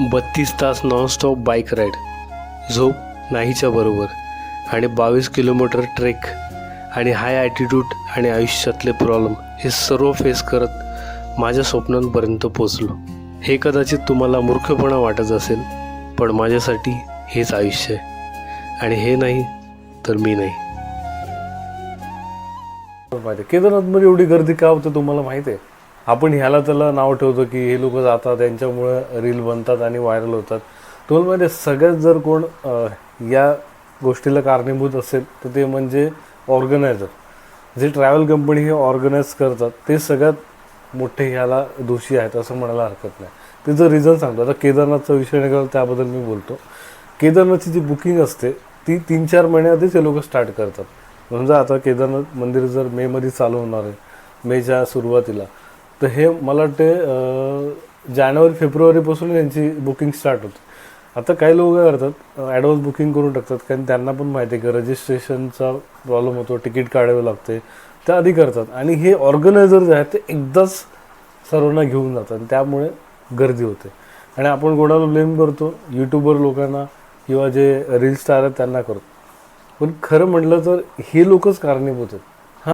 बत्तीस तास nonstop bike ride झोप नाहीच्या बरोबर आणि बावीस किलोमीटर ट्रेक आणि हाय ॲटिट्यूड आणि आयुष्यातले प्रॉब्लेम हे सर्व फेस करत माझ्या स्वप्नांपर्यंत पोचलो हे कदाचित तुम्हाला मूर्खपणा वाटत असेल पण माझ्यासाठी हेच आयुष्य आहे. आणि हे नाही तर मी नाही. केदारनाथमध्ये एवढी गर्दी का होते तुम्हाला माहिती आहे? आपण ह्याला त्याला नाव ठेवतो की हे लोक जातात यांच्यामुळं रील बनतात आणि व्हायरल होतात. टोलमध्ये सगळ्यात जर कोण या गोष्टीला कारणीभूत असेल तर ते म्हणजे ऑर्गनायझर. जे ट्रॅव्हल कंपनी हे ऑर्गनाईज करतात ते सगळ्यात मोठे ह्याला दोषी आहेत असं म्हणायला हरकत नाही. त्याचं रिझन सांगतो आता केदारनाथचा विषय निघाला त्याबद्दल मी बोलतो. केदारनाथची जी बुकिंग असते ती तीन चार महिन्याआधीच हे लोक स्टार्ट करतात. समजा आता केदारनाथ मंदिर जर मेमध्ये चालू होणार आहे मेच्या सुरुवातीला तर हे मला वाटते जानेवारी फेब्रुवारीपासून यांची बुकिंग स्टार्ट होते. आता काही लोक काय करतात ॲडव्हान्स बुकिंग करून टाकतात कारण त्यांना पण माहिती आहे की रजिस्ट्रेशनचा प्रॉब्लेम होतो तिकीट काढावे लागते त्या आधी करतात. आणि हे ऑर्गनायझर जे आहेत ते एकदाच सर्वांना घेऊन जातात आणि त्यामुळे गर्दी होते. आणि आपण कोणाला ब्लेम करतो यूट्यूबर लोकांना किंवा जे रील स्टार आहेत त्यांना करतो. पण खरं म्हटलं तर हे लोकच कारणीभूत आहेत.